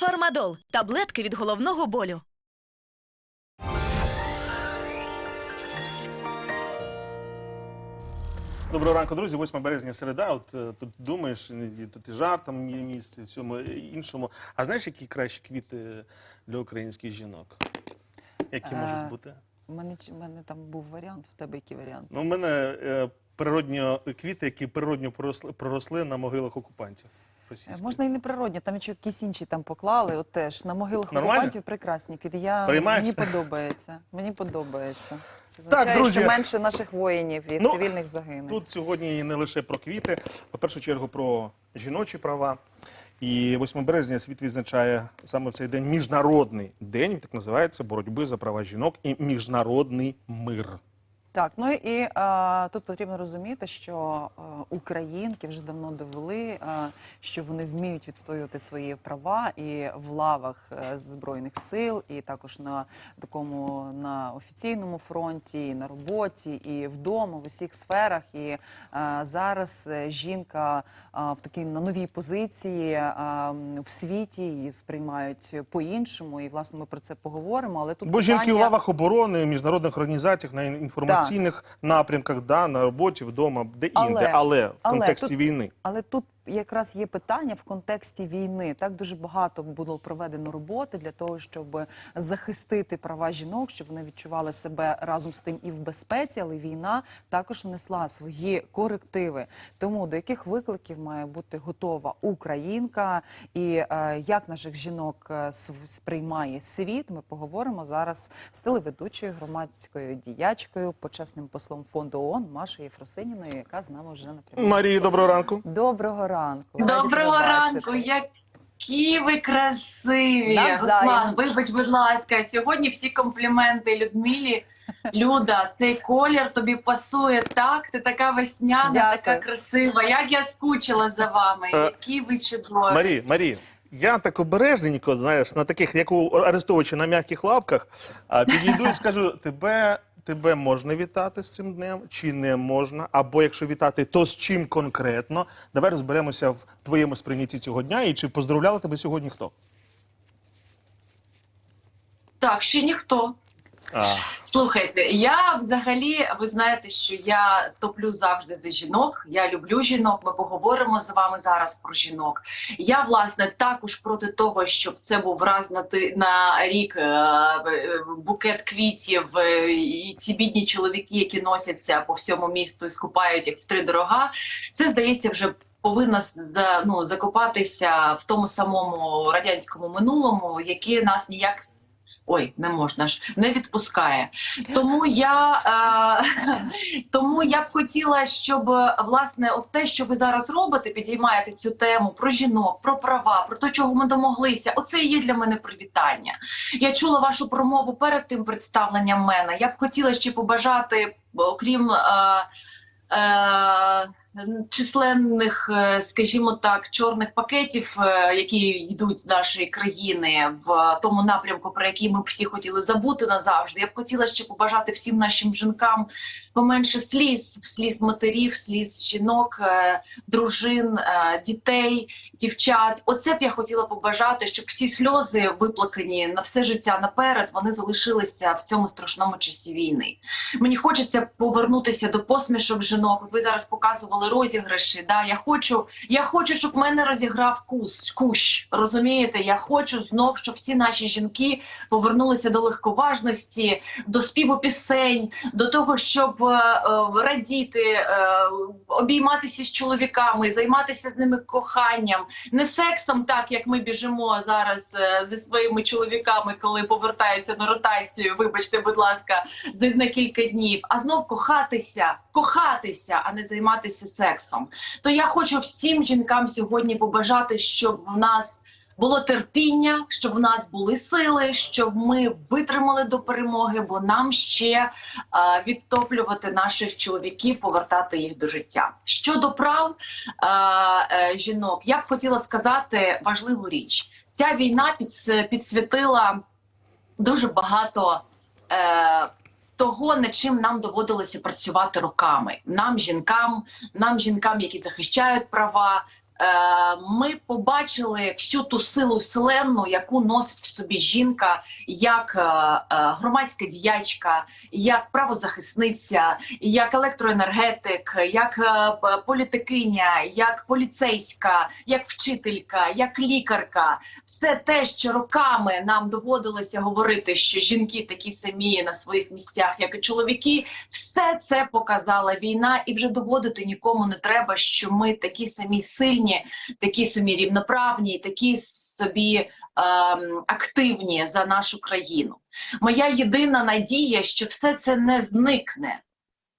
Фармадол таблетки від головного болю. Доброго ранку, друзі. 8 березня середа. От е, тут думаєш, і тут і жартом є місце, всьому іншому. А знаєш, які кращі квіти для українських жінок? Які Е, можуть бути? У мене, чи- у мене там був варіант, в тебе який варіант? Ну, у мене е, природньо квіти, які природньо проросли, проросли на могилах окупантів. Е. Можна і не природні, там ще якісь інші там поклали, от теж на могилах Нормально? окупантів прекрасні квіти. Я, Приймаєш? мені подобається. Мені подобається. Це Так, означає, друзі. що менше наших воїнів і Ну, цивільних загине. Тут сьогодні не лише про квіти, а в першу чергу про жіночі права. І 8 березня світ відзначає саме в цей день міжнародний день, так називається боротьби за права жінок і міжнародний мир. Так, ну і е, тут потрібно розуміти, що е, українки вже давно довели, е, що вони вміють відстоювати свої права і в лавах е, збройних сил, і також на такому на офіційному фронті, і на роботі, і вдома, в усіх сферах. І е, зараз е, жінка е, в такій на новій позиції е, в світі її сприймають по-іншому. І власне ми про це поговоримо. Але тут Бо жінки в лавах оборони, в міжнародних організаціях, на інформаційних напрямках, да, на роботі, вдома, де інде, але в контексті тут- війни. Але тут якраз є питання в контексті війни. Так дуже багато було проведено роботи для того, щоб захистити права жінок, щоб вони відчували себе разом з тим і в безпеці. Але війна також внесла свої корективи. Тому до яких викликів має бути готова Українка, і е, як наших жінок е, сприймає світ, ми поговоримо зараз з телеведучою громадською діячкою, почесним послом фонду ООН Машою Єфросиніною, яка з нами вже напряму. Марії, доброго ранку. Доброго ранку. Раді Доброго ранку, які ви красиві. Руслан, вибач, будь ласка, сьогодні всі компліменти Людмилі. Люда, цей колір тобі пасує так. Ти така весняна, Дякую. така красива. Як я скучила за вами, Е, які ви чудові. Марі, Марі, я так обережненько, знаєш, на таких, як у Арестовича, на м'яких лапках, а, підійду і скажу: тебе, тебе можна вітати з цим днем чи не можна? Або якщо вітати, то з чим конкретно? Давай розберемося в твоєму сприйнятті цього дня і чи поздравляли тебе сьогодні хто? Так, ще ніхто. Слухайте, я взагалі, ви знаєте, що я топлю завжди за жінок. Я люблю жінок. Ми поговоримо з вами зараз про жінок. Я власне також проти того, щоб це був раз на ти на рік е, е, букет квітів е, і ці бідні чоловіки, які носяться по всьому місту і скупають їх в три дорога. Це здається вже. Повинна за ну закопатися в тому самому радянському минулому, яке нас ніяк ой, не можна ж не відпускає. Тому я е, тому я б хотіла, щоб власне, от те, що ви зараз робите, підіймаєте цю тему про жінок, про права, про те, чого ми домоглися. Оце і є для мене привітання. Я чула вашу промову перед тим представленням мене. Я б хотіла ще побажати, окрім. Е, е, Численних, е, скажімо так, чорних пакетів, е, які йдуть з нашої країни в тому напрямку, про який ми всі хотіли забути назавжди. Я б хотіла ще побажати всім нашим жінкам поменше сліз, сліз матерів, сліз жінок, е, дружин, дітей, дівчат. Оце б я хотіла побажати, щоб всі сльози виплакані на все життя наперед, вони залишилися в цьому страшному часі війни. Мені хочеться повернутися до посмішок жінок. От ви зараз показували розіграші. Да, я хочу, я хочу, щоб мене розіграв кус, кущ. Розумієте? Я хочу знов, щоб всі наші жінки повернулися до легковажності, до співу пісень, до того, щоб е, е, радіти, е, обійматися з чоловіками, займатися з ними коханням, не сексом, так як ми біжимо зараз е, зі своїми чоловіками, коли повертаються на ротацію. Вибачте, будь ласка, за на кілька днів, а знов кохатися, кохатися, а не займатися сексом. То я хочу всім жінкам сьогодні побажати, щоб в нас було терпіння, щоб в нас були сили, щоб ми витримали до перемоги, бо нам ще е, відтоплювати наших чоловіків, повертати їх до життя. Щодо прав е, е, жінок, я б хотіла сказати важливу річ: ця війна підс- підсвітила дуже багато. Е, того, над чим нам доводилося працювати роками, нам, жінкам, нам, жінкам, які захищають права, ми побачили всю ту силу вселенну, яку носить в собі жінка, як е, е, громадська діячка, як правозахисниця, як електроенергетик, як е, політикиня, як поліцейська, як вчителька, як лікарка. Все те, що роками нам доводилося говорити, що жінки такі самі на своїх місцях, як і чоловіки, все це показала війна, і вже доводити нікому не треба, що ми такі самі сильні, такі самі рівноправні, такі собі е, активні за нашу країну. Моя єдина надія, що все це не зникне.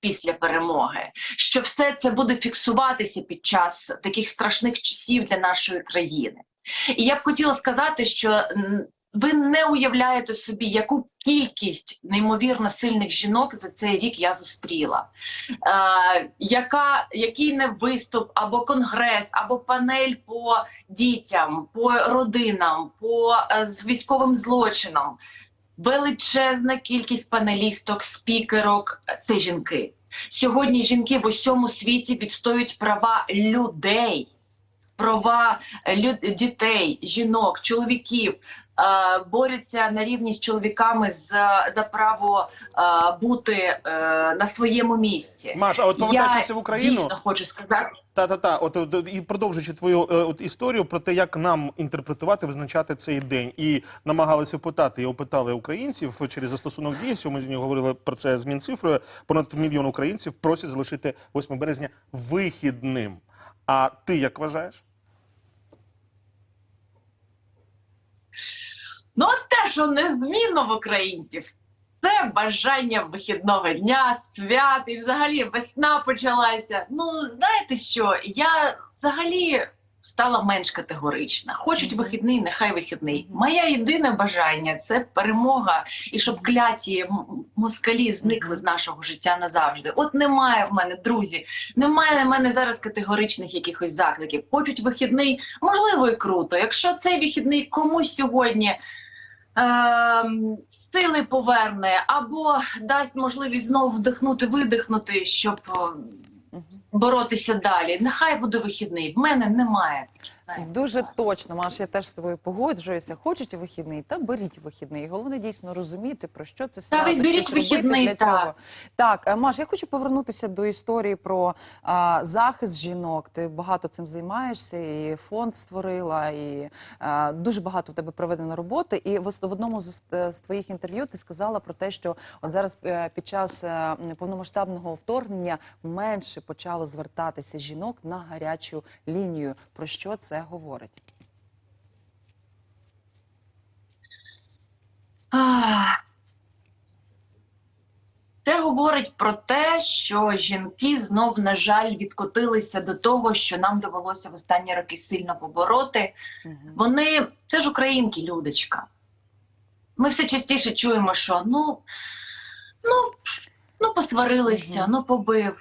Після перемоги, що все це буде фіксуватися під час таких страшних часів для нашої країни. І я б хотіла сказати, що ви не уявляєте собі, яку кількість неймовірно сильних жінок за цей рік я зустріла. Е, яка, який не виступ, або конгрес, або панель по дітям, по родинам, по е, з військовим злочинам. Величезна кількість панелісток, спікерок це жінки. Сьогодні жінки в усьому світі відстоюють права людей, права е, дітей, жінок, чоловіків, е, борються на рівні з чоловіками за, за право е, бути е, на своєму місці. Маш, а от повертаючись в Україну, дійсно хочу сказати. Та та та, от от, і продовжуючи твою от історію про те, як нам інтерпретувати, визначати цей день, і намагалися питати і опитали українців через застосунок дії. Сьогодні говорили про це з Мінцифрою. Понад мільйон українців просять залишити 8 березня вихідним. А ти як вважаєш? Ну, от те, що незмінно в українців, це бажання вихідного дня, свят, і взагалі весна почалася. Ну, знаєте що? Я взагалі стала менш категорична. Хочуть вихідний, нехай вихідний. Моє єдине бажання це перемога, і щоб кляті москалі зникли з нашого життя назавжди. От немає в мене, друзі, немає в мене зараз категоричних якихось закликів. Хочуть вихідний, можливо, і круто. Якщо цей вихідний комусь сьогодні. Ем, сили поверне або дасть можливість знову вдихнути, видихнути, щоб е, боротися далі. Нехай буде вихідний. В мене немає таких знаєте. Дуже зараз. точно, Маш, я теж з тобою погоджуюся. Хочуть вихідний, та беріть вихідний. Головне дійсно розуміти, про що це свято, ви беріть робити вихідний, для так. цього. Так, е, Маш, я хочу повернутися до історії про а, захист жінок. Ти багато цим займаєшся, і фонд створила, і а, дуже багато в тебе проведено роботи. І в, в одному з, е, з твоїх інтерв'ю ти сказала про те, що от зараз е, під час повномасштабного вторгнення менше почало звертатися жінок на гарячу лінію. Про що це говорить? Це говорить про те, що жінки знов, на жаль, відкотилися до того, що нам довелося в останні роки сильно побороти. Вони це ж українки, людочка. Ми все частіше чуємо, що ну, ну, ну посварилися, Мгм. ну побив.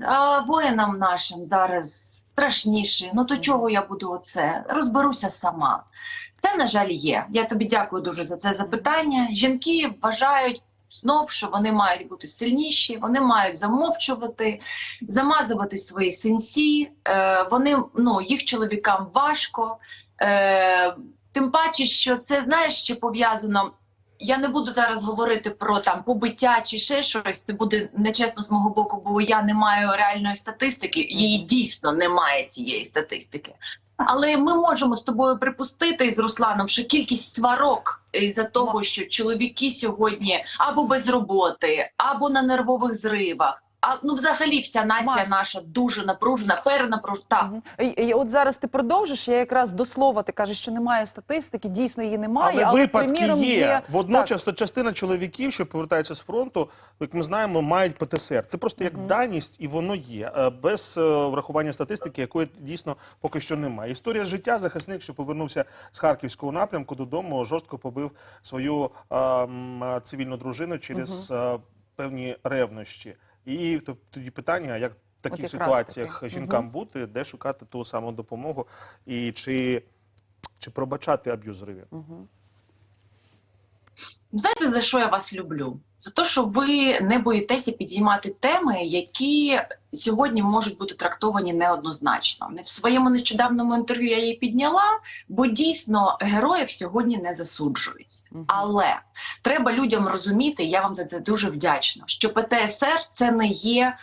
А воїнам нашим зараз страшніше. Ну то чого я буду оце? Розберуся сама. Це, на жаль, є. Я тобі дякую дуже за це запитання. Жінки вважають знов, що вони мають бути сильніші, вони мають замовчувати, замазувати свої синці. Е, вони ну їх чоловікам важко. Е, тим паче, що це знаєш, ще пов'язано. Я не буду зараз говорити про там побиття чи ще щось. Це буде нечесно з мого боку, бо я не маю реальної статистики. Її дійсно немає цієї статистики. Але ми можемо з тобою припустити з Русланом, що кількість сварок із-за того, що чоловіки сьогодні або без роботи, або на нервових зривах. А ну, взагалі, вся нація Маш. наша дуже напружена, перенапружена. Так, Мгм. І, і от зараз ти продовжиш. Я якраз до слова ти кажеш, що немає статистики, дійсно її немає. Але, Але, випадки приміром, є. є Водночас то частина чоловіків, що повертаються з фронту, як ми знаємо, мають ПТСР. Це просто як даність, і воно є е, без е, врахування статистики, якої дійсно поки що немає. Історія життя захисник, що повернувся з харківського напрямку додому, жорстко побив свою е, цивільну дружину через е, певні ревнощі. І то- тоді питання, як в таких якраз ситуаціях таки. жінкам бути, де шукати ту саму допомогу, і чи, чи пробачати аб'юзерів? Знаєте, за що я вас люблю? За те, що ви не боїтеся підіймати теми, які сьогодні можуть бути трактовані неоднозначно. Не в своєму нещодавньому інтерв'ю я її підняла, бо дійсно героїв сьогодні не засуджують. Але треба людям розуміти, я вам за це дуже вдячна, що ПТСР це не є е,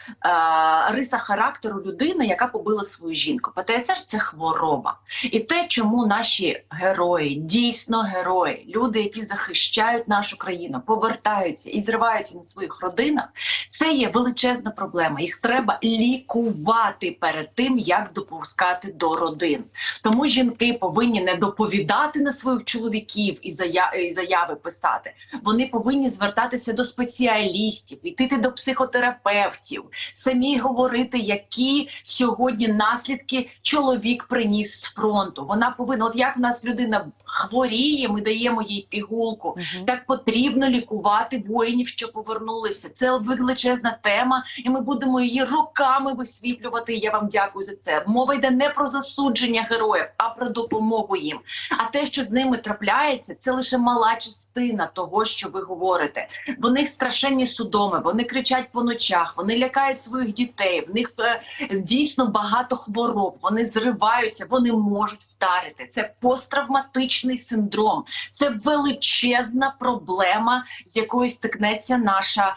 риса характеру людини, яка побила свою жінку. ПТСР це хвороба. І те, чому наші герої, дійсно герої, люди, які захищають нашу країну, повертаються і зриваються на своїх родинах, це є величезна проблема. Їх треба лікувати перед тим, як допускати до родин. Тому жінки повинні не доповідати на своїх чоловіків і зая- і заяви писати. Вони повинні звертатися до спеціалістів, йти до психотерапевтів, самі говорити, які сьогодні наслідки чоловік приніс з фронту. Вона повинна, от як в нас людина хворіє, ми даємо їй пігулку. Мгм. Так потрібно лікувати воїнів, що повернулися. Це величезна тема, і ми будемо її роками висвітлювати. Я вам дякую за це. Мова йде не про засудження героїв, а про допомогу їм. А те, що з ними трапляється, це лише мала частина того, що ви говорите. В них страшенні судоми, вони кричать по ночах, вони лякають своїх дітей. В них е, дійсно багато хвороб. Вони зриваються, вони можуть вдарити. Це посттравматичний синдром. Це величезна проблема, з якою стикнеться наше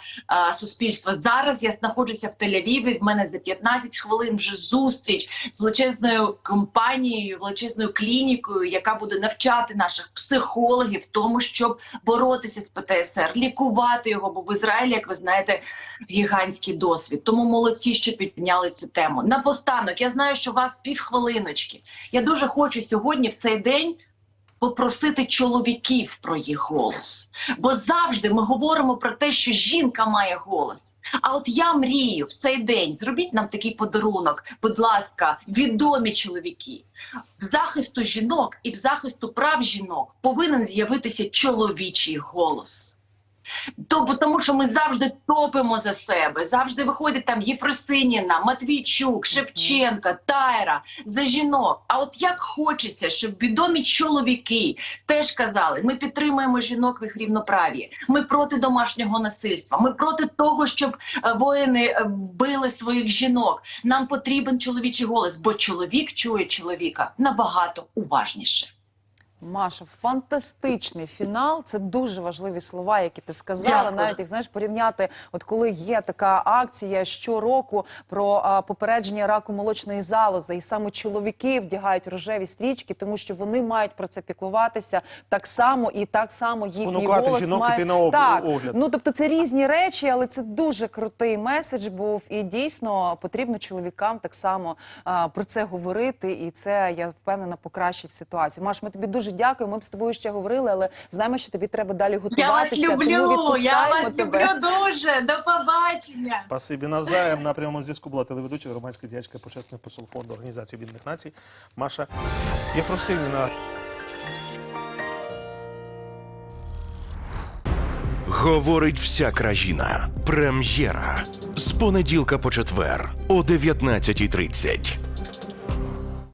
суспільство. Зараз я знаходжуся в Тель-Авіві. В мене за 15 хвилин вже зустріч з величезною компанією, величезною клінікою, яка буде навчати наших психологів тому, щоб боротися з ПТСР, лікувати його. Бо в Ізраїлі, як ви знаєте, гігантський досвід. Тому молодці, що підняли цю тему. Напостанок, я знаю, що у вас півхвилиночки. Я дуже хочу сьогодні в цей день. Попросити чоловіків про їх голос, бо завжди ми говоримо про те, що жінка має голос. А от я мрію в цей день. Зробіть нам такий подарунок, будь ласка, відомі чоловіки. В захисту жінок і в захисту прав жінок повинен з'явитися чоловічий голос. Тобто, тому що ми завжди топимо за себе, завжди виходить там Єфросиніна, Матвійчук, Шевченка, Тайра за жінок. А от як хочеться, щоб відомі чоловіки теж казали: ми підтримуємо жінок в їх рівноправ'ї, ми проти домашнього насильства, ми проти того, щоб е, воїни е, били своїх жінок. Нам потрібен чоловічий голос, бо чоловік чує чоловіка набагато уважніше. Маша, фантастичний фінал. Це дуже важливі слова, які ти сказала. Дякую. Навіть як знаєш, порівняти, от коли є така акція щороку про а, попередження раку молочної залози, і саме чоловіки вдягають рожеві стрічки, тому що вони мають про це піклуватися так само, і так само їхній Спонукати голос жінок має... іти на об- так. огляд. Ну тобто це різні речі, але це дуже крутий меседж був. І дійсно потрібно чоловікам так само а, про це говорити. І це я впевнена покращить ситуацію. Маш, ми тобі дуже дякуємо. Ми б з тобою ще говорили, але знаємо, що тобі треба далі Я готуватися. вас тому люблю, я вас тебе. люблю дуже. До побачення. Спасибі навзаєм. На прямому зв'язку була телеведуча громадська діячка почесний посол фонду Організації Об'єднаних Націй Маша Єфросинівна. Говорить вся країна. Прем'єра з понеділка по четвер о 19.30.